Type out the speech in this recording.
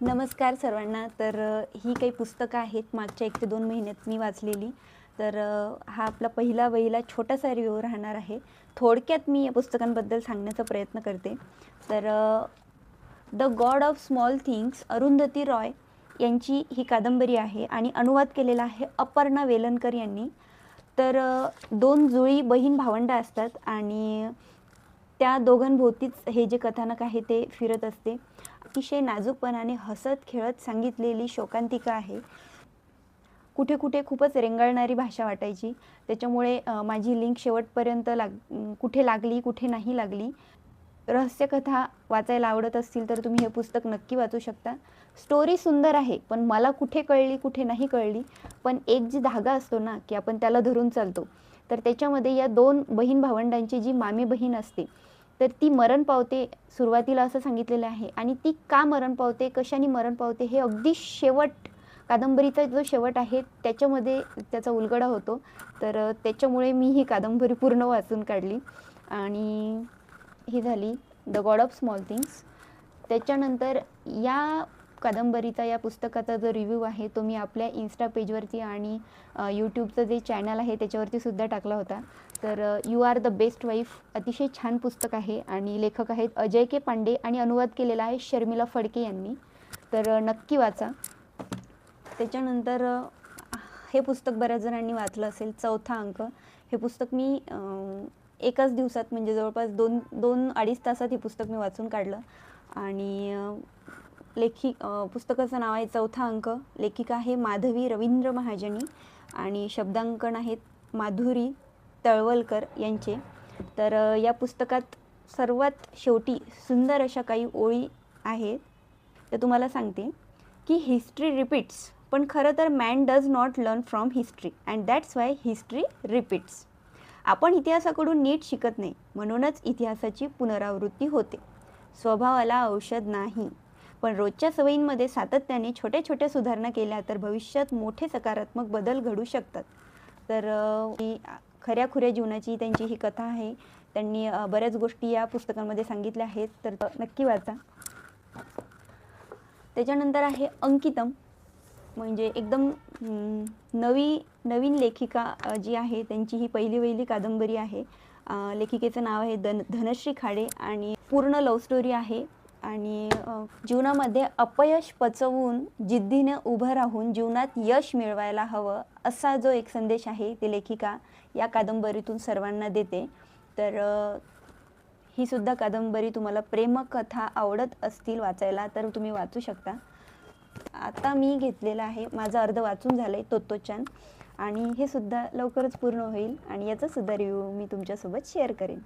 नमस्कार सर्वांना. तर ही काही पुस्तकं आहेत मागच्या एक ते दोन महिन्यात मी वाचलेली. तर हा आपला पहिला वहिला छोटासा रिव्ह्यू राहणार आहे. थोडक्यात मी या पुस्तकांबद्दल सांगण्याचा प्रयत्न करते. तर the god of small things Arundhati Roy यांची ही कादंबरी आहे आणि अनुवाद केलेला आहे अपर्णा वेलणकर यांनी. तर दोन जुळी बहीण भावंडं असतात आणि त्या दोघांभोवतीच हे जे कथानक आहे ते फिरत असते. अतिशय नाजूकपणाने हसत खेळत सांगितलेली शोकांतिका आहे. कुठे कुठे खूपच रेंगाळणारी भाषा वाटायची. त्याच्यामुळे माझी लिंक शेवटपर्यंत लाग कुठे लागली कुठे नाही लागली. रहस्यकथा वाचायला आवडत असतील तर तुम्ही हे पुस्तक नक्की वाचू शकता. स्टोरी सुंदर आहे पण मला कुठे कळली कुठे नाही कळली. पण एक जी धागा असतो ना की आपण त्याला धरून चालतो. तर त्याच्यामध्ये या दोन बहीण भावंडांची जी मामी बहीण असते तर ती मरण पावते सुरुवातीला असं सांगितलेलं आहे. आणि ती का मरण पावते कशाने मरण पावते हे अगदी शेवट कादंबरीचा जो शेवट आहे त्याच्यामध्ये त्याचा उलगडा होतो. तर त्याच्यामुळे मी ही कादंबरी पूर्ण वाचून काढली. आणि ही झाली the god of small things त्याच्यानंतर या कादंबरीचा या पुस्तकाचा जो रिव्ह्यू आहे तो मी आपल्या इन्स्टा पेजवरती आणि यूट्यूबचं जे चॅनल आहे त्याच्यावरती सुद्धा टाकला होता. तर you are the best wife अतिशय छान पुस्तक आहे आणि लेखक आहेत अजय के पांडे आणि अनुवाद केलेला आहे शर्मिला फडके यांनी. तर नक्की वाचा. त्याच्यानंतर हे पुस्तक बऱ्याच जणांनी वाचलं असेल चौथा अंक. हे पुस्तक मी एकाच दिवसात म्हणजे जवळपास दोन दोन अडीच तासात हे पुस्तक मी वाचून काढलं. आणि लेखी पुस्तकाचं नाव आहे चौथा अंक. लेखिका आहे माधवी रवींद्र महाजनी आणि शब्दांकन आहेत माधुरी तळवलकर यांचे. तर या पुस्तकात सर्वात शेवटी सुंदर अशा काही ओळी आहेत. तर तुम्हाला सांगते की हिस्ट्री रिपीट्स पण खरं तर man does not learn from history and that's why history repeats. आपण इतिहासाकडून नीट शिकत नाही म्हणूनच इतिहासाची पुनरावृत्ती होते. स्वभावाला औषध नाही. पण रोजच्या सवयींमध्ये सातत्याने छोट्या छोट्या सुधारणा केल्या तर भविष्यात मोठे सकारात्मक बदल घडू शकतात. तर ही खऱ्या खुऱ्या जीवनाची त्यांची ही कथा आहे. त्यांनी बऱ्याच गोष्टी या पुस्तकांमध्ये सांगितल्या आहेत. तर नक्की वाचा. त्याच्यानंतर आहे अंकितम. म्हणजे एकदम नवी नवीन लेखिका जी आहे त्यांची ही पहिली पहिली कादंबरी आहे. लेखिकेचं नाव आहे धन धनश्री खाडे आणि पूर्ण लव्ह स्टोरी आहे. आणि जीवनामध्ये अपयश पचवून जिद्दीनं उभं राहून जीवनात यश मिळवायला हवं असा जो एक संदेश आहे ती लेखिका या कादंबरीतून सर्वांना देते. तर ही सुद्धा कादंबरी तुम्हाला प्रेमकथा आवडत असतील वाचायला तर तुम्ही वाचू शकता. आता मी घेतलेलं आहे माझं अर्ध वाचून झालं आहे तोत्तोचान आणि हे सुद्धा लवकरच पूर्ण होईल आणि याचा सुद्धा रिव्ह्यू मी तुमच्यासोबत शेअर करेन.